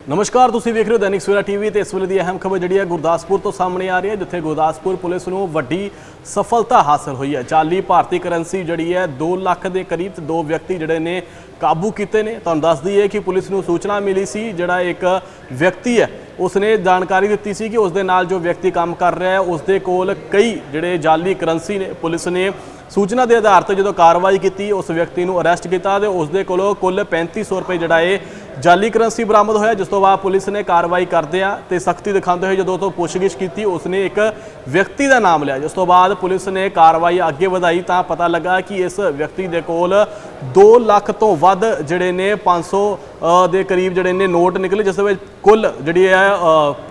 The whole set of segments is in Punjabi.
ਨਮਸਕਾਰ, ਤੁਸੀਂ ਵੇਖ ਰਹੇ ਹੋ ਦੈਨਿਕ ਸਵੇਰਾ ਟੀਵੀ ਤੇ ਇਸ ਵੇਲੇ ਦੀ ਅਹਿਮ ਖਬਰ ਜਿਹੜੀ ਹੈ ਗੁਰਦਾਸਪੁਰ ਤੋਂ ਸਾਹਮਣੇ ਆ ਰਹੀ ਹੈ, ਜਿੱਥੇ ਗੁਰਦਾਸਪੁਰ ਪੁਲਿਸ ਨੂੰ ਵੱਡੀ ਸਫਲਤਾ ਹਾਸਲ ਹੋਈ ਹੈ। ਜਾਲੀ ਭਾਰਤੀ ਕਰੰਸੀ ਜਿਹੜੀ ਹੈ 2 ਲੱਖ ਦੇ ਕਰੀਬ ਦੋ ਵਿਅਕਤੀ ਜਿਹੜੇ ਨੇ ਕਾਬੂ ਕੀਤੇ ਨੇ। ਤੁਹਾਨੂੰ ਦੱਸ ਦਈਏ ਕਿ ਪੁਲਿਸ ਨੂੰ ਸੂਚਨਾ ਮਿਲੀ ਸੀ, ਜਿਹੜਾ ਇੱਕ ਵਿਅਕਤੀ ਹੈ, ਉਸਨੇ ਜਾਣਕਾਰੀ ਦਿੱਤੀ ਸੀ ਕਿ ਉਸ ਦੇ ਨਾਲ ਜੋ ਵਿਅਕਤੀ ਕੰਮ ਕਰ ਰਿਹਾ ਹੈ ਉਸ ਦੇ ਕੋਲ ਕਈ ਜਿਹੜੇ ਜਾਲੀ ਕਰੰਸੀ ਨੇ, ਪੁਲਿਸ ਨੇ ਸੂਚਨਾ ਦੇ ਆਧਾਰ ਤੇ ਜਦੋਂ ਕਾਰਵਾਈ ਕੀਤੀ, ਉਸ ਵਿਅਕਤੀ ਨੂੰ ਅਰੈਸਟ ਕੀਤਾ ਤੇ ਉਸ ਦੇ ਕੋਲੋਂ ਕੁੱਲ 3500 ਰੁਪਏ ਜਿਹੜਾ ਇਹ ਜਾਲੀ ਕਰੰਸੀ ਬਰਾਮਦ ਹੋਇਆ ਜਿਸ ਤੋਂ ਬਾਅਦ ਪੁਲਿਸ ਨੇ ਕਾਰਵਾਈ ਕਰਦਿਆਂ ਤੇ ਸਖਤੀ ਦਿਖਾਉਂਦੇ ਹੋਏ ਜਦੋਂ ਤੋਂ ਪੁੱਛਗਿੱਛ ਕੀਤੀ ਉਸਨੇ ਇੱਕ ਵਿਅਕਤੀ ਦਾ ਨਾਮ ਲਿਆ। ਜਿਸ ਤੋਂ ਬਾਅਦ ਪੁਲਿਸ ਨੇ ਕਾਰਵਾਈ ਅੱਗੇ ਵਧਾਈ ਤਾਂ ਪਤਾ ਲੱਗਾ ਕਿ ਇਸ ਵਿਅਕਤੀ ਦੇ ਕੋਲ 2 ਲੱਖ ਤੋਂ ਵੱਧ ਜਿਹੜੇ ਨੇ 500 ਅ, ਦੇ ਕਰੀਬ ਜਿਹੜੇ ਨੇ ਨੋਟ ਨਿਕਲੇ ਜਿਸ ਵਿੱਚ ਕੁੱਲ ਜਿਹੜੀ ਹੈ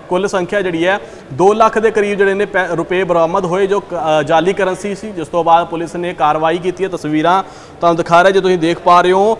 ਕੁੱਲ ਸੰਖਿਆ ਜਿਹੜੀ ਹੈ 2 ਲੱਖ ਦੇ ਕਰੀਬ ਜਿਹੜੇ ਨੇ ਪੈ- ਰੁਪਏ ਬਰਾਮਦ ਹੋਏ ਜੋ ਕ- ਜਾਲੀ ਕਰੰਸੀ ਸੀ। ਜਿਸ ਤੋਂ ਬਾਅਦ ਪੁਲਿਸ ਨੇ ਕਾਰਵਾਈ ਕੀਤੀ ਹੈ। ਤਸਵੀਰਾਂ ਤੁਹਾਨੂੰ ਦਿਖਾ ਰਿਹਾ ਜੇ ਤੁਸੀਂ ਦੇਖ ਪਾ ਰਹੇ ਹੋ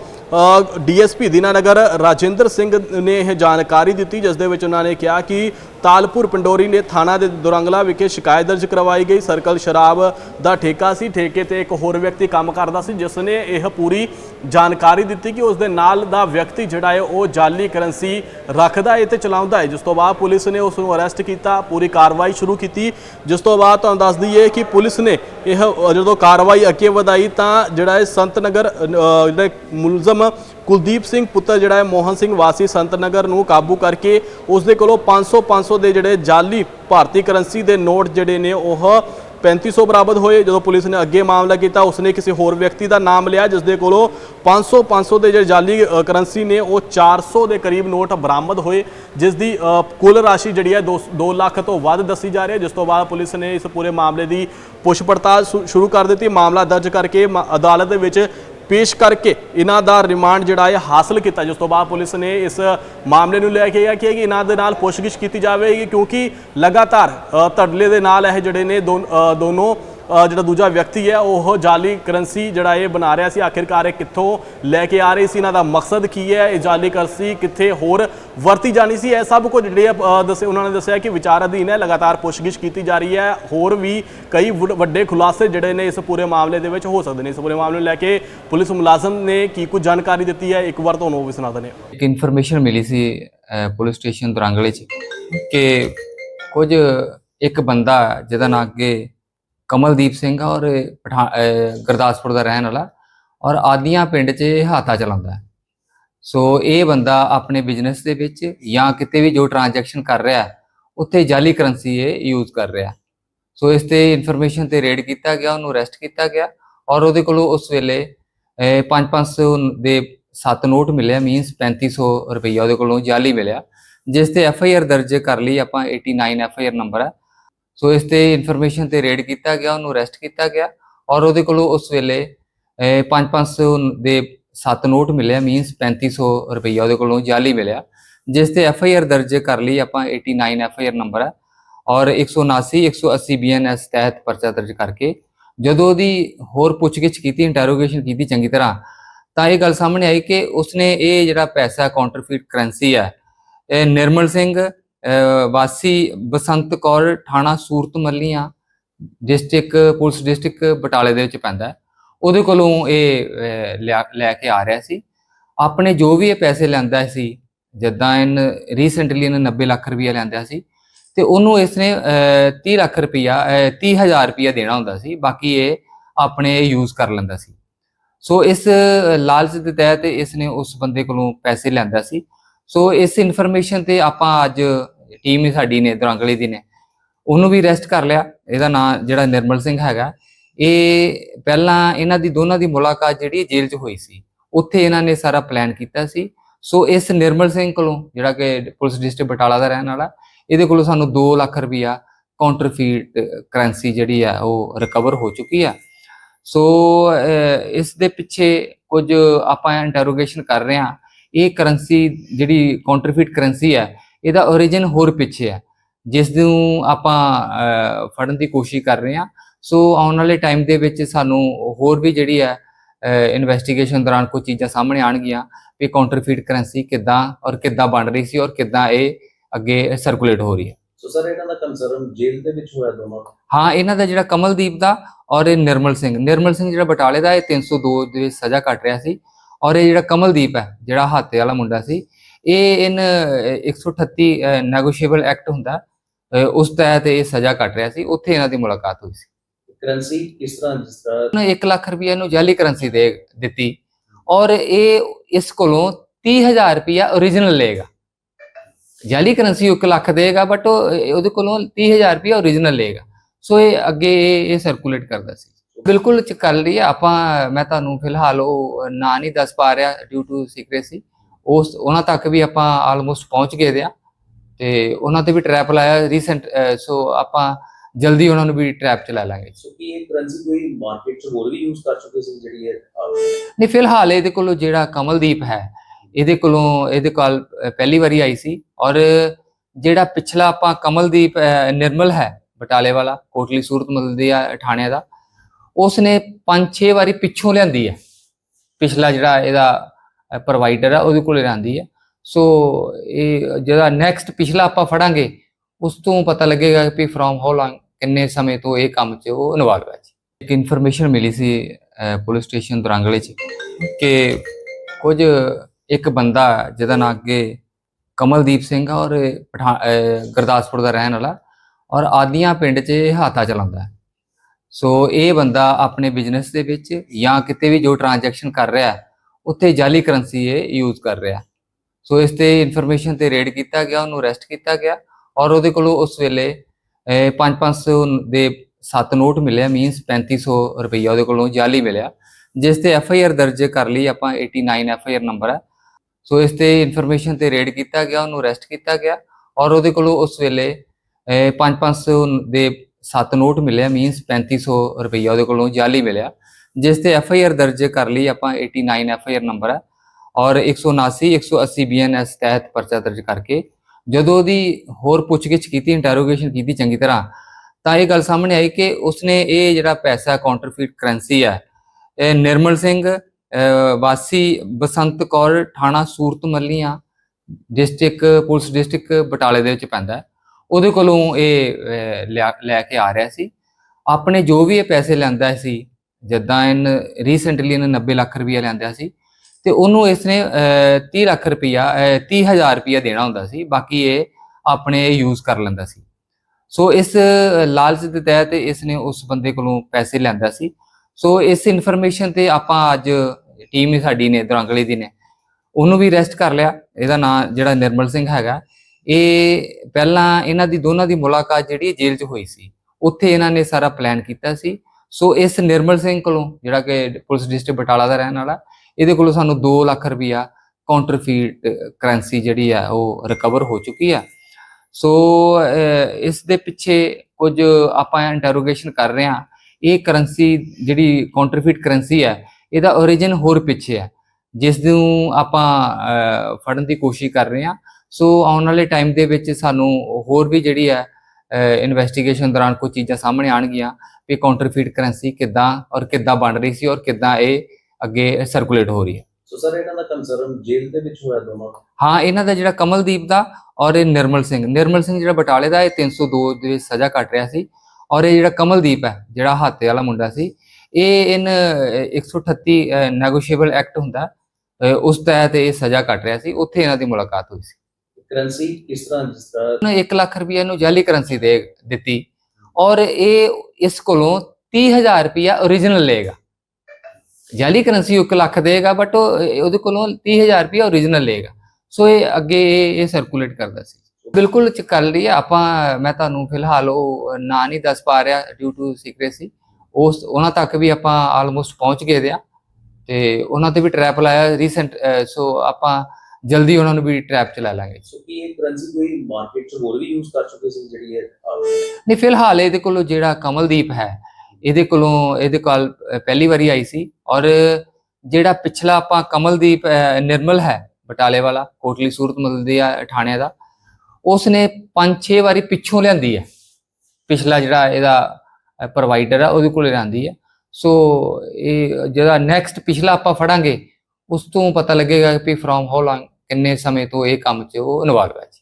ਡੀਐਸਪੀ ਦੀਨਾਨਗਰ ਰਾਜਿੰਦਰ ਸਿੰਘ ਨੇ ਇਹ ਜਾਣਕਾਰੀ ਦਿੱਤੀ, ਜਿਸ ਦੇ ਵਿੱਚ ਉਹਨਾਂ ਨੇ ਕਿਹਾ ਕਿ ਤਾਲਪੁਰ ਪੰਡੋਰੀ ਨੇ ਥਾਣਾ ਦੇ ਦੁਰੰਗਲਾ ਵਿਖੇ ਸ਼ਿਕਾਇਤ ਦਰਜ ਕਰਵਾਈ ਗਈ। ਸਰਕਲ ਸ਼ਰਾਬ ਦਾ ਠੇਕਾ ਸੀ। ਠੇਕੇ ਤੇ ਇੱਕ ਹੋਰ ਵਿਅਕਤੀ ਕੰਮ ਕਰਦਾ ਸੀ, ਜਿਸ ਨੇ ਇਹ ਪੂਰੀ ਜਾਣਕਾਰੀ ਦਿੱਤੀ ਕਿ ਉਸ ਦੇ ਨਾਲ ਦਾ ਵਿਅਕਤੀ ਜਿਹੜਾ ਹੈ, ਉਹ ਜਾਲੀ ਕਰੰਸੀ ਰੱਖਦਾ ਹੈ ਤੇ ਚਲਾਉਂਦਾ ਹੈ। ਜਿਸ ਤੋਂ ਬਾਅਦ ਪੁਲਿਸ ਨੇ ਉਸ ਨੂੰ ਅਰੈਸਟ ਕੀਤਾ। ਪੂਰੀ ਕਾਰਵਾਈ ਸ਼ੁਰੂ ਕੀਤੀ। ਜਿਸ ਤੋਂ ਬਾਅਦ ਤੁਹਾਨੂੰ ਦੱਸ ਦਈਏ ਕਿ ਪੁਲਿਸ ਨੇ ਇਹ ਜਦੋਂ ਕਾਰਵਾਈ ਅੱਗੇ ਵਧਾਈ ਤਾਂ ਜਿਹੜਾ ਹੈ ਸੰਤ ਨਗਰ ਜਿਹੜਾ ਮੁਲਜ਼ਮ ਕੁਲਦੀਪ ਸਿੰਘ ਪੁੱਤਰ ਜਿਹੜਾ ਹੈ, ਮੋਹਨ ਸਿੰਘ ਵਾਸੀ ਸੰਤਨਗਰ ਨੂੰ ਕਾਬੂ ਕਰਕੇ ਉਸ ਦੇ ਕੋਲੋਂ 500 500 ਦੇ ਜਿਹੜੇ ਜਾਲੀ ਭਾਰਤੀ ਕਰੰਸੀ ਦੇ ਨੋਟ ਜਿਹੜੇ ਨੇ, ਉਹ 3500 ਬਰਾਬਰ ਹੋਏ। ਜਦੋਂ ਪੁਲਿਸ ਨੇ ਅੱਗੇ ਮਾਮਲਾ ਕੀਤਾ, ਉਸਨੇ ਕਿਸੇ ਹੋਰ ਵਿਅਕਤੀ ਦਾ ਨਾਮ ਲਿਆ, ਜਿਸ ਦੇ ਕੋਲੋਂ 500 500 ਦੇ ਜਿਹੜੇ ਜਾਲੀ ਕਰੰਸੀ ਨੇ, ਉਹ 400 ਦੇ ਕਰੀਬ ਨੋਟ ਬਰਾਮਦ ਹੋਏ, ਜਿਸ ਦੀ ਕੁੱਲ ਰਾਸ਼ੀ ਜਿਹੜੀ ਹੈ 2 ਲੱਖ ਤੋਂ ਵੱਧ ਦੱਸੀ ਜਾ ਰਹੀ ਹੈ। ਜਿਸ ਤੋਂ ਬਾਅਦ ਪੁਲਿਸ ਨੇ ਇਸ ਪੂਰੇ ਮਾਮਲੇ ਦੀ ਪੁੱਛ ਪੜਤਾਲ ਸ਼ੁ- ਸ਼ੁਰੂ ਕਰ ਦਿੱਤੀ। ਮਾਮਲਾ ਦਰਜ ਕਰਕੇ ਮ- ਅਦਾਲਤ ਦੇ ਵਿੱਚ ਪੇਸ਼ ਕਰਕੇ ਇਹਨਾਂ ਦਾ ਰਿਮਾਂਡ ਜਿਹੜਾ ਹੈ ਹਾਸਲ ਕੀਤਾ। ਜਿਸ ਤੋਂ ਬਾਅਦ ਪੁਲਿਸ ਨੇ ਇਸ ਮਾਮਲੇ ਨੂੰ ਲੈ ਕੇ ਇਹ ਕਿ ਇਹਨਾਂ ਦੇ ਨਾਲ ਪੁੱਛਗਿੱਛ ਕੀਤੀ ਜਾਵੇਗੀ ਕਿਉਂਕਿ ਲਗਾਤਾਰ ਅ, ਧੜਲੇ ਦੇ ਨਾਲ ਇਹ ਜਿਹੜੇ ਨੇ ਦੋ- ਦੋਨੋਂ ਜਿਹੜਾ ਦੂਜਾ ਵਿਅਕਤੀ ਹੈ ਉਹ ਜਾਲੀ ਕਰੰਸੀ ਜਿਹੜਾ ਇਹ ਬਣਾ ਰਿਹਾ ਸੀ। ਆਖਿਰਕਾਰ ਇਹ ਕਿੱਥੋਂ ਲੈ ਕੇ ਆ ਰਹੀ ਸੀ? ਇਹਨਾਂ ਦਾ ਮਕਸਦ ਕੀ ਹੈ? ਇਹ ਜਾਲੀ ਕਰੰਸੀ ਕਿੱਥੇ ਹੋਰ ਵਰਤੀ ਜਾਣੀ ਸੀ? ਇਹ ਸਭ ਕੁਝ ਜਿਹੜੇ ਅ, ਦੱਸੇ ਉਹਨਾਂ ਨੇ ਦੱਸਿਆ ਕਿ ਵਿਚਾਰ ਅਧੀਨ ਹੈ ਲਗਾਤਾਰ ਪੁੱਛਗਿੱਛ ਕੀਤੀ ਜਾ ਰਹੀ ਹੈ। ਹੋਰ ਵੀ ਕਈ ਵੱਡੇ ਖੁਲਾਸੇ ਜਿਹੜੇ ਨੇ ਇਸ ਪੂਰੇ ਮਾਮਲੇ ਦੇ ਵਿੱਚ ਹੋ ਸਕਦੇ ਨੇ। ਇਸ ਪੂਰੇ ਮਾਮਲੇ ਨੂੰ ਲੈ ਕੇ ਪੁਲਿਸ ਮੁਲਾਜ਼ਮ ਨੇ ਕੀ ਕੁਝ ਜਾਣਕਾਰੀ ਦਿੱਤੀ ਹੈ? ਇੱਕ ਵਾਰ ਤੁਹਾਨੂੰ ਉਹ ਵੀ ਸੁਣਾ ਦਿੰਦੇ ਹਾਂ। ਇੱਕ ਇਨਫੋਰਮੇਸ਼ਨ ਮਿਲੀ ਸੀ ਪੁਲਿਸ ਸਟੇਸ਼ਨ ਦਰਾਂਗਲੇ 'ਚ ਕਿ ਕੁਝ ਇੱਕ ਬੰਦਾ ਜਿਹਦਾ ਨਾਂ ਅੱਗੇ ਕਮਲਦੀਪ ਸਿੰਘ ਆ ਔਰ ਇਹ ਪਠਾ ਗੁਰਦਾਸਪੁਰ ਦਾ ਰਹਿਣ ਵਾਲਾ ਔਰ ਆਦੀਆਂ ਪਿੰਡ 'ਚ ਇਹ ਹਾਤਾ ਚਲਾਉਂਦਾ ਸੋ ਇਹ ਬੰਦਾ ਆਪਣੇ ਬਿਜ਼ਨਸ ਦੇ ਵਿੱਚ ਜਾਂ ਕਿਤੇ ਵੀ ਜੋ ਟ੍ਰਾਂਜੈਕਸ਼ਨ ਕਰ ਰਿਹਾ ਉੱਥੇ ਜਾਲੀ ਕਰੰਸੀ ਇਹ ਯੂਜ਼ ਕਰ ਰਿਹਾ ਸੋ ਇਸ ਤੇ ਇਨਫੋਰਮੇਸ਼ਨ ਤੇ ਰੇਡ ਕੀਤਾ ਗਿਆ, ਉਹਨੂੰ ਅਰੈਸਟ ਕੀਤਾ ਗਿਆ ਔਰ ਉਹਦੇ ਕੋਲੋਂ ਉਸ ਵੇਲੇ 5-500 ਦੇ ਸੱਤ ਨੋਟ ਮਿਲਿਆ ਮੀਨਸ 3500 ਰੁਪਈਆ ਉਹਦੇ ਕੋਲੋਂ ਜਾਲੀ ਮਿਲਿਆ, ਜਿਸ ਤੇ ਐਫ ਆਈ ਆਰ ਦਰਜ ਕਰ ਲਈ ਆਪਾਂ 89 ਐਫ ਆਈ ਆਰ ਨੰਬਰ ਹੈ। ਸੋ ਇਸ ਤੇ ਇਨਫੋਰਮੇਸ਼ਨ ਤੇ ਰੇਡ ਕੀਤਾ ਗਿਆ, ਉਹਨੂੰ ਅਰੈਸਟ ਕੀਤਾ ਗਿਆ ਔਰ ਉਹਦੇ ਕੋਲੋਂ ਉਸ ਵੇਲੇ 5-500 ਦੇ ਸੱਤ ਨੋਟ ਮਿਲਿਆ ਮੀਨਸ 3500 ਰੁਪਈਆ ਉਹਦੇ ਕੋਲੋਂ ਜਾਲੀ ਮਿਲਿਆ, ਜਿਸ ਤੇ ਐਫ ਆਈ ਆਰ ਦਰਜ ਕਰ ਲਈ ਆਪਾਂ 89 ਐਫ ਆਈ ਆਰ ਨੰਬਰ ਹੈ ਔਰ 179 180 ਬੀਐਨਐਸ ਤਹਿਤ ਪਰਚਾ ਦਰਜ ਕਰਕੇ, ਜਦੋਂ ਉਹਦੀ ਹੋਰ ਪੁੱਛਗਿੱਛ ਕੀਤੀ ਇੰਟਰੋਗੇਸ਼ਨ ਕੀਤੀ ਚੰਗੀ ਤਰ੍ਹਾਂ, ਤਾਂ ਇਹ ਗੱਲ ਸਾਹਮਣੇ ਆਈ ਕਿ ਉਸਨੇ ਇਹ ਜਿਹੜਾ ਪੈਸਾ ਕਾਊਂਟਰਫੀਟ ਕਰੰਸੀ ਹੈ ਇਹ ਨਿਰਮਲ ਸਿੰਘ ਵਾਸੀ ਬਸੰਤ ਕੌਰ ਥਾਣਾ Surat Malliyan district police district ਬਟਾਲੇ ਦੇ ਵਿੱਚ ਪੈਂਦਾ ਉਹਦੇ ਕੋਲੋਂ ਇਹ ਲਿਆ- ਲੈ ਕੇ ਆ ਰਿਹਾ ਸੀ। ਆਪਣੇ ਜੋ ਵੀ ਇਹ ਪੈਸੇ ਲੈਂਦਾ ਸੀ ਜਿੱਦਾਂ ਇਨ ਰੀਸੈਂਟਲੀ ਇਹਨੇ 90 ਲੱਖ ਰੁਪਇਆ ਲੈਂਦਾ ਸੀ ਤੇ ਉਹਨੂੰ ਇਸਨੇ ਅਹ, 30 ਲੱਖ ਰੁਪਇਆ 30000 ਰੁਪਇਆ ਦੇਣਾ ਹੁੰਦਾ ਸੀ। ਬਾਕੀ ਇਹ ਆਪਣੇ ਯੂਜ਼ ਕਰ ਲੈਂਦਾ ਸੀ। ਸੋ ਇਸ ਲਾਲਚ ਦੇ ਤਹਿਤ ਇਸਨੇ ਉਸ ਬੰਦੇ ਕੋਲੋਂ ਪੈਸੇ ਲੈਂਦਾ ਸੀ। ਸੋ ਇਸ ਇਨਫੋਰਮੇਸ਼ਨ ਤੇ ਆਪਾਂ ਅੱਜ ਟੀਮ ਸਾਡੀ ਨੇ, ਦਰਾਂਗਲੇ ਦੀ ਨੇ। ਉਹਨੂੰ ਵੀ ਰੈਸਟ ਕਰ ਲਿਆ। ਇਹਦਾ ਨਾਮ ਜਿਹੜਾ ਨਿਰਮਲ ਸਿੰਘ ਹੈਗਾ। ਇਹ ਪਹਿਲਾਂ ਇਹਨਾਂ ਦੀ, ਦੋਨਾਂ ਦੀ ਮੁਲਾਕਾਤ ਜਿਹੜੀ ਜੇਲ੍ਹ 'ਚ ਹੋਈ ਸੀ। ਉੱਥੇ ਇਹਨਾਂ ਨੇ ਸਾਰਾ ਪਲਾਨ ਕੀਤਾ ਸੀ। ਸੋ ਇਸ ਨਿਰਮਲ ਸਿੰਘ ਕੋਲੋਂ, ਜਿਹੜਾ ਕਿ ਪੁਲਿਸ ਡਿਸਟ੍ਰਿਕਟ ਬਟਾਲਾ ਦਾ ਰਹਿਣ ਵਾਲਾ, ਇਹਦੇ ਕੋਲੋਂ ਸਾਨੂੰ 2 ਲੱਖ ਰੁਪਇਆ ਕਾਊਂਟਰਫੀਟ ਕਰੰਸੀ ਜਿਹੜੀ ਆ, ਉਹ ਰਿਕਵਰ ਹੋ ਚੁੱਕੀ ਆ। ਸੋ ਇਸ ਦੇ ਪਿੱਛੇ ਕੁਝ ਆਪਾਂ ਇੰਟਰੋਗੇਸ਼ਨ ਕਰ ਰਹੇ ਹਾਂ। ਇਹ ਕਰੰਸੀ ਜਿਹੜੀ ਕਾਊਂਟਰਫੀਟ ਕਰੰਸੀ ਹੈ ਇਹਦਾ origin ਹੋਰ ਪਿੱਛੇ ਹੈ। ਜਿਸ ਨੂੰ ਆਪਾਂ ਫੜਨ ਦੀ ਕੋਸ਼ਿਸ਼ ਕਰ ਰਹੇ ਹਾਂ। ਸੋ ਆਉਣ ਵਾਲੇ ਟਾਈਮ ਦੇ ਵਿੱਚ ਸਾਨੂੰ ਹੋਰ ਵੀ ਜਿਹੜੀ ਹੈ ਇਨਵੈਸਟੀਗੇਸ਼ਨ ਦੌਰਾਨ ਕੁਝ ਚੀਜ਼ਾਂ ਸਾਹਮਣੇ ਆਣਗੀਆਂ ਵੀ ਕਾਊਂਟਰਫੀਟ ਕਰੰਸੀ ਕਿੱਦਾਂ ਔਰ ਕਿੱਦਾਂ ਬਣ ਰਹੀ ਸੀ ਔਰ ਕਿੱਦਾਂ ਇਹ ਅੱਗੇ ਸਰਕੂਲੇਟ ਹੋ ਰਹੀ ਹੈ। ਸੋ ਸਰ ਇਹਨਾਂ ਦਾ ਕੰਸਰਨ ਜੇਲ੍ਹ ਦੇ ਵਿੱਚ ਹੋਇਆ ਦੋਨੋਂ? ਹਾਂ ਇਹਨਾਂ ਦਾ ਜਿਹੜਾ ਕਮਲਦੀਪ ਦਾ ਔਰ ਇਹ ਨਿਰਮਲ ਸਿੰਘ। ਨਿਰਮਲ ਸਿੰਘ ਜਿਹੜਾ ਬਟਾਲੇ ਦਾ ਇਹ 302 ਦੇ ਸਜ਼ਾ ਕੱਟ ਰਿਹਾ ਸੀ। ਔਰ ਇਹ ਜਿਹੜਾ ਕਮਲਦੀਪ ਹੈ ਜਿਹੜਾ ਹਾਤੇ ਵਾਲਾ ਮੁੰਡਾ ਸੀ ਇਹ ਇਨ ਅਹ, 138 ਨੈਗੋਸ਼ੀਏਬਲ ਐਕਟ ਹੁੰਦਾ। ਉਸ ਤਹਿਤ ਇਹ ਸਜ਼ਾ ਕੱਟ ਰਿਹਾ ਸੀ। ਉੱਥੇ ਇਹਨਾਂ ਦੀ ਮੁਲਾਕਾਤ ਹੋਈ ਸੀ। ਕਰੰਸੀ ਕਿਸ ਤਰ੍ਹਾਂ ਜਿਸ ਤਰ੍ਹਾਂ ਉਹਨੇ 1 ਲੱਖ ਰੁਪਏ ਨੂੰ ਜਾਲੀ ਕਰੰਸੀ ਦੇ ਦਿੱਤੀ। ਔਰ ਇਹ ਇਸ ਕੋਲੋਂ 30000 ਰੁਪਇਆ origignal ਲਏਗਾ। ਜਾਲੀ ਕਰੰਸੀ 1 ਲੱਖ ਦੇਗਾ ਬਟ ਉਹਦੇ ਕੋਲੋਂ 30000 ਰੁਪਇਆ origignal ਲਏਗਾ। ਸੋ ਇਹ ਅੱਗੇ ਇਹ ਸਰਕੂਲੇਟ ਕਰਦਾ ਸੀ। ਬਿਲਕੁਲ ਚ ਕਰ ਲਈ ਹੈ। ਆਪਾਂ ਮੈਂ ਤੁਹਾਨੂੰ ਫਿਲਹਾਲ ਉਹ ਨਾਂ ਨਹੀਂ ਦੱਸ ਪਾ ਰਿਹਾ ਡਿਊ ਟੂ ਸੀਕ੍ਰੇਸੀ ਉਸ ਉਹਨਾਂ ਤੱਕ ਵੀ ਆਪਾਂ ਆਲਮੋਸਟ ਪਹੁੰਚ ਗਏ ਦੇ ਆ। ਤੇ ਉਹਨਾਂ ਤੇ ਵੀ ਟਰੈਪ ਲਾਇਆ ਰੀਸੈਂਟ ਸੋ ਆਪਾਂ ਜਲਦੀ ਉਹਨਾਂ ਨੂੰ ਵੀ ਟਰੈਪ ਚ ਲੈ ਲਾਂਗੇ। ਸੋ ਕੀ ਇਹ ਕਰੰਸੀ ਕੋਈ ਮਾਰਕੀਟ 'ਚ ਹੋਰ ਵੀ ਯੂਜ਼ ਕਰ ਚੁੱਕੇ ਸੀ ਜਿਹੜੀ ਆ? ਨਹੀਂ ਫਿਲਹਾਲ ਇਹਦੇ ਕੋਲੋਂ ਜਿਹੜਾ ਕਮਲਦੀਪ ਹੈ ਇਹਦੇ ਕੋਲੋਂ ਇਹਦੇ ਕੋਲ ਪਹਿਲੀ ਵਾਰੀ ਆਈ ਸੀ। ਔਰ ਜਿਹੜਾ ਪਿਛਲਾ ਆਪਾਂ ਕਮਲਦੀਪ ਨਿਰਮਲ ਹੈ ਬਟਾਲੇ ਵਾਲਾ ਕੋਟਲੀ ਸੂਰਤ ਮਲਦੀਆ ਥਾਣੇ ਦਾ ਉਸਨੇ 5-6 ਵਾਰੀ ਪਿੱਛੋਂ ਲਿਆਂਦੀ ਹੈ। ਪਿਛਲਾ ਜਿਹੜਾ ਇਹਦਾ ਪ੍ਰੋਵਾਈਡਰ ਆ, ਉਹਦੇ ਕੋਲੇ ਰਹਿੰਦੀ ਹੈ। ਸੋ ਇਹ ਜਿਹੜਾ ਨੈਕਸਟ ਪਿਛਲਾ ਆਪਾਂ ਫੜਾਂਗੇ, ਉਸ ਤੋਂ ਪਤਾ ਲੱਗੇਗਾ ਕਿ ਫਰੋਮ ਹਾਊ ਲੌਂਗ ਕਿੰਨੇ ਸਮੇਂ ਤੋਂ ਇਹ ਕੰਮ 'ਚ ਉਹ ਇਨਵੋਲਵ ਹੈ ਜੀ। ਇੱਕ ਇਨਫੋਰਮੇਸ਼ਨ ਮਿਲੀ ਸੀ ਪੁਲਿਸ ਸਟੇਸ਼ਨ ਦਰਾਂਗਲੇ 'ਚ ਕਿ ਕੁਝ ਇੱਕ ਬੰਦਾ ਜਿਹਦਾ ਨਾਮ ਅੱਗੇ ਕਮਲਦੀਪ ਸਿੰਘ ਆ ਔਰ ਇਹ ਪਠਾ- ਗੁਰਦਾਸਪੁਰ ਦਾ ਰਹਿਣ ਵਾਲਾ ਔਰ ਆਦੀਆਂ ਪਿੰਡ 'ਚ ਇਹ ਹਾਤਾ ਚਲਾਉਂਦਾ ਹੈ। ਸੋ ਇਹ ਬੰਦਾ ਆਪਣੇ ਬਿਜ਼ਨਸ ਦੇ ਵਿੱਚ ਜਾਂ ਕਿਤੇ ਵੀ ਜੋ ਟ੍ਰਾਂਜੈਕਸ਼ਨ ਕਰ ਰਿਹਾ ਉੱਥੇ ਜਾਲੀ ਕਰੰਸੀ ਇਹ ਯੂਜ਼ ਕਰ ਰਿਹਾ ਸੋ ਇਸ ਤੇ ਇਨਫੋਰਮੇਸ਼ਨ ਤੇ ਰੇਡ ਕੀਤਾ ਗਿਆ, ਉਹਨੂੰ ਅਰੈਸਟ ਕੀਤਾ ਗਿਆ ਔਰ ਉਹਦੇ ਕੋਲੋਂ ਉਸ ਵੇਲੇ 5-500 ਦੇ ਸੱਤ ਨੋਟ ਮਿਲਿਆ ਮੀਨਸ 3500 ਰੁਪਈਆ ਉਹਦੇ ਕੋਲੋਂ ਜਾਲੀ ਮਿਲਿਆ, ਜਿਸ ਤੇ ਐਫ ਆਈ ਆਰ ਦਰਜ ਕਰ ਲਈ ਆਪਾਂ 89 ਐਫ ਆਈ ਆਰ ਨੰਬਰ ਹੈ। ਸੋ ਇਸ ਤੇ ਇਨਫੋਰਮੇਸ਼ਨ ਤੇ ਰੇਡ ਕੀਤਾ ਗਿਆ, ਉਹਨੂੰ ਅਰੈਸਟ ਕੀਤਾ ਗਿਆ ਔਰ ਉਹਦੇ ਕੋਲੋਂ ਉਸ ਵੇਲੇ 5-500 ਦੇ ਸੱਤ ਨੋਟ ਮਿਲਿਆ ਮੀਨਸ 3500 ਰੁਪਈਆ ਉਹਦੇ ਕੋਲੋਂ ਜਾਲੀ ਮਿਲਿਆ, ਜਿਸ ਤੇ ਐਫ ਆਈ ਆਰ ਦਰਜ ਕਰ ਲਈ ਆਪਾਂ 89 ਐਫ ਆਈ ਆਰ ਨੰਬਰ ਹੈ ਔਰ 179 180 ਬੀਐਨਐਸ ਤਹਿਤ ਪਰਚਾ ਦਰਜ ਕਰਕੇ, ਜਦੋਂ ਉਹਦੀ ਹੋਰ ਪੁੱਛਗਿੱਛ ਕੀਤੀ ਇੰਟਰੋਗੇਸ਼ਨ ਕੀਤੀ ਚੰਗੀ ਤਰ੍ਹਾਂ, ਤਾਂ ਇਹ ਗੱਲ ਸਾਹਮਣੇ ਆਈ ਕਿ ਉਸਨੇ ਇਹ ਜਿਹੜਾ ਪੈਸਾ ਕਾਊਂਟਰਫੀਟ ਕਰੰਸੀ ਹੈ ਇਹ ਨਿਰਮਲ ਸਿੰਘ ਵਾਸੀ ਬਸੰਤ ਕੌਰ ਥਾਣਾ Surat Malliyan district police district ਬਟਾਲੇ ਦੇ ਵਿੱਚ ਪੈਂਦਾ ਹੈ। ਉਹਦੇ ਕੋਲੋਂ ਇਹ ਲਿਆ- ਲੈ ਕੇ ਆ ਰਿਹਾ ਸੀ। ਆਪਣੇ ਜੋ ਵੀ ਇਹ ਪੈਸੇ ਲੈਂਦਾ ਸੀ ਜਿੱਦਾਂ ਇਨ ਰੀਸੈਂਟਲੀ ਇਹਨੇ 90 ਲੱਖ ਰੁਪਇਆ ਲੈਂਦਾ ਸੀ ਤੇ ਉਹਨੂੰ ਇਸਨੇ ਅਹ, 30 ਲੱਖ ਰੁਪਇਆ 30000 ਰੁਪਇਆ ਦੇਣਾ ਹੁੰਦਾ ਸੀ ਬਾਕੀ ਇਹ ਆਪਣੇ ਯੂਜ਼ ਕਰ ਲੈਂਦਾ ਸੀ। ਸੋ ਇਸ ਲਾਲਚ ਦੇ ਤਹਿਤ ਇਸਨੇ ਉਸ ਬੰਦੇ ਕੋਲੋਂ ਪੈਸੇ ਲੈਂਦਾ ਸੀ। ਸੋ ਇਸ ਇਨਫੋਰਮੇਸ਼ਨ ਤੇ ਆਪਾਂ ਅੱਜ ਟੀਮ ਸਾਡੀ ਨੇ ਦਰਾਂਗਲੇ ਦੀ ਨੇ ਉਹਨੂੰ ਵੀ ਅਰੈਸਟ ਕਰ ਲਿਆ। ਇਹਦਾ ਨਾਂ ਜਿਹੜਾ ਨਿਰਮਲ ਸਿੰਘ ਹੈਗਾ ਇਹ ਪਹਿਲਾਂ ਇਹਨਾਂ ਦੀ ਦੋਨਾਂ ਦੀ ਮੁਲਾਕਾਤ ਜਿਹੜੀ ਜੇਲ੍ਹ 'ਚ ਹੋਈ ਸੀ ਉੱਥੇ ਇਹਨਾਂ ਨੇ ਸਾਰਾ ਪਲਾਨ ਕੀਤਾ ਸੀ। ਸੋ ਇਸ ਨਿਰਮਲ ਸਿੰਘ ਕੋਲੋਂ ਜਿਹੜਾ ਕਿ ਪੁਲਿਸ ਡਿਸਟ੍ਰਿਕਟ ਬਟਾਲਾ ਦਾ ਰਹਿਣ ਵਾਲਾ ਇਹਦੇ ਕੋਲੋਂ ਸਾਨੂੰ 2 ਲੱਖ ਰੁਪਇਆ ਕਾਊਂਟਰਫੀਟ ਕਰੰਸੀ ਜਿਹੜੀ ਆ ਉਹ ਰਿਕਵਰ ਹੋ ਚੁੱਕੀ ਆ। ਸੋ ਅਹ, ਇਸ ਦੇ ਪਿੱਛੇ ਕੁਝ ਆਪਾਂ ਇੰਟਰੋਗੇਸ਼ਨ ਕਰ ਰਹੇ ਹਾਂ। ਇਹ ਕਰੰਸੀ ਜਿਹੜੀ ਕਾਊਂਟਰਫੀਟ ਕਰੰਸੀ ਹੈ ਇਹਦਾ origin ਹੋਰ ਪਿੱਛੇ ਹੈ ਜਿਸ ਨੂੰ ਆਪਾਂ ਅਹ, ਫੜਨ ਦੀ ਕੋਸ਼ਿਸ਼ ਕਰ ਰਹੇ ਹਾਂ। ਸੋ ਆਉਣ ਵਾਲੇ ਟਾਈਮ ਦੇ ਵਿੱਚ ਸਾਨੂੰ ਹੋਰ ਵੀ ਜਿਹੜੀ ਹੈ ਇਨਵੈਸਟੀਗੇਸ਼ਨ ਦੌਰਾਨ ਕੁਝ ਚੀਜ਼ਾਂ ਸਾਹਮਣੇ ਆਣਗੀਆਂ ਵੀ ਕਾਊਂਟਰਫੀਟ ਕਰੰਸੀ ਕਿੱਦਾਂ ਔਰ ਕਿੱਦਾਂ ਬਣ ਰਹੀ ਸੀ ਔਰ ਕਿੱਦਾਂ ਇਹ ਅੱਗੇ ਸਰਕੂਲੇਟ ਹੋ ਰਹੀ ਹੈ। ਸੋ ਸਰ ਇਹਨਾਂ ਦਾ ਕੰਸਰਨ ਜੇਲ੍ਹ ਦੇ ਵਿੱਚ ਹੋਇਆ ਦੋਨੋਂ ਹਾਂ ਇਹਨਾਂ ਦਾ ਜਿਹੜਾ ਕਮਲਦੀਪ ਦਾ ਔਰ ਇਹ ਨਿਰਮਲ ਸਿੰਘ। ਨਿਰਮਲ ਸਿੰਘ ਜਿਹੜਾ ਬਟਾਲੇ ਦਾ ਇਹ 302 ਦੇ ਵਿੱਚ ਸਜ਼ਾ ਕੱਟ ਰਿਹਾ ਸੀ ਔਰ ਇਹ ਜਿਹੜਾ ਕਮਲਦੀਪ ਹੈ ਜਿਹੜਾ ਹਾਤੇ ਵਾਲਾ ਮੁੰਡਾ ਸੀ ਇਹ ਇਨ 138 ਨੈਗੋਸ਼ੀਏਬਲ ਐਕਟ ਹੁੰਦਾ ਉਸ ਤਹਿਤ ਇਹ ਸਜ਼ਾ ਕੱਟ ਰਿਹਾ ਸੀ। ਉੱਥੇ ਇਹਨਾਂ ਦੀ ਮੁਲਾਕਾਤ ਹੋਈ ਸੀ। ਕਰੰਸੀ ਕਿਸ ਤਰ੍ਹਾਂ ਜਿਸ ਤਰ੍ਹਾਂ ਉਹਨੇ 1 ਲੱਖ ਰੁਪਏ ਇਹਨੂੰ ਜਾਲੀ ਕਰੰਸੀ ਦੇ ਦਿੱਤੀ ਔਰ ਇਹ ਇਸ ਕੋਲੋਂ 30000 ਰੁਪਇਆ origignal ਲਏਗਾ। ਜਾਲੀ ਕਰੰਸੀ 1 ਲੱਖ ਦੇਗਾ ਬਟ ਉਹਦੇ ਕੋਲੋਂ 30000 ਰੁਪਇਆ origignal ਲਏਗਾ। ਸੋ ਇਹ ਅੱਗੇ ਇਹ ਸਰਕੂਲੇਟ ਕਰਦਾ ਸੀ। ਬਿਲਕੁਲ ਚ ਕਰ ਹੈ। ਆਪਾਂ, ਮੈਂ ਤੁਹਾਨੂੰ ਫਿਲਹਾਲ ਉਹ ਨਾਂ ਨਹੀਂ ਦੱਸ ਪਾ ਰਿਹਾ ਡਿਊ ਟੂ ਸੀਕ੍ਰੇਸੀ ਉਸ, ਉਹਨਾਂ ਤੱਕ ਵੀ ਆਪਾਂ ਆਲਮੋਸਟ ਪਹੁੰਚ ਗਏ ਦੇ ਆ ਤੇ ਉਹਨਾਂ ਤੇ ਵੀ ਟ੍ਰੈਪ ਲਾਇਆ ਰੀਸੈਂਟ ਸੋ ਆਪਾਂ ਜਲਦੀ ਉਹਨਾਂ ਨੂੰ ਵੀ ਟਰੈਪ ਚ ਲੈ ਲਾਂਗੇ। ਸੋ ਕੀ ਇਹ ਕਰੰਸੀ ਕੋਈ ਮਾਰਕੀਟ 'ਚ ਹੋਰ ਵੀ ਯੂਜ਼ ਕਰ ਚੁੱਕੇ ਸੀ ਜਿਹੜੀ ਆ ਨਹੀਂ ਫਿਲਹਾਲ ਇਹਦੇ ਕੋਲੋਂ ਜਿਹੜਾ ਕਮਲਦੀਪ ਹੈ ਇਹਦੇ ਕੋਲੋਂ ਇਹਦੇ ਕੋਲ ਪਹਿਲੀ ਵਾਰੀ ਆਈ ਸੀ ਔਰ ਜਿਹੜਾ ਪਿਛਲਾ ਆਪਾਂ ਕਮਲਦੀਪ ਨਿਰਮਲ ਹੈ ਬਟਾਲੇ ਵਾਲਾ ਕੋਟਲੀ ਸੂਰਤ ਮਲਦੀਆ ਠਾਣੇ ਦਾ ਉਸਨੇ 5-6 ਵਾਰੀ ਪਿੱਛੋਂ ਲਿਆਂਦੀ ਹੈ। ਪਿਛਲਾ ਜਿਹੜਾ ਇਹਦਾ ਪ੍ਰੋਵਾਈਡਰ ਹੈ ਉਹਦੇ ਕੋਲੇ ਲਿਆਂਦੀ ਹੈ। ਸੋ ਇਹ ਜਿਹੜਾ ਨੈਕਸਟ ਪਿਛਲਾ ਆਪਾਂ ਫੜਾਂਗੇ ਉਸ ਤੋਂ ਪਤਾ ਲੱਗੇਗਾ ਕਿ ਫਰੋਮ ਹਾਊ ਲੌਂਗ ਕਿੰਨੇ ਸਮੇਂ ਤੋਂ ਇਹ ਕੰਮ 'ਚ ਉਹ ਇਨਵੋਲਵ ਹੈ ਜੀ?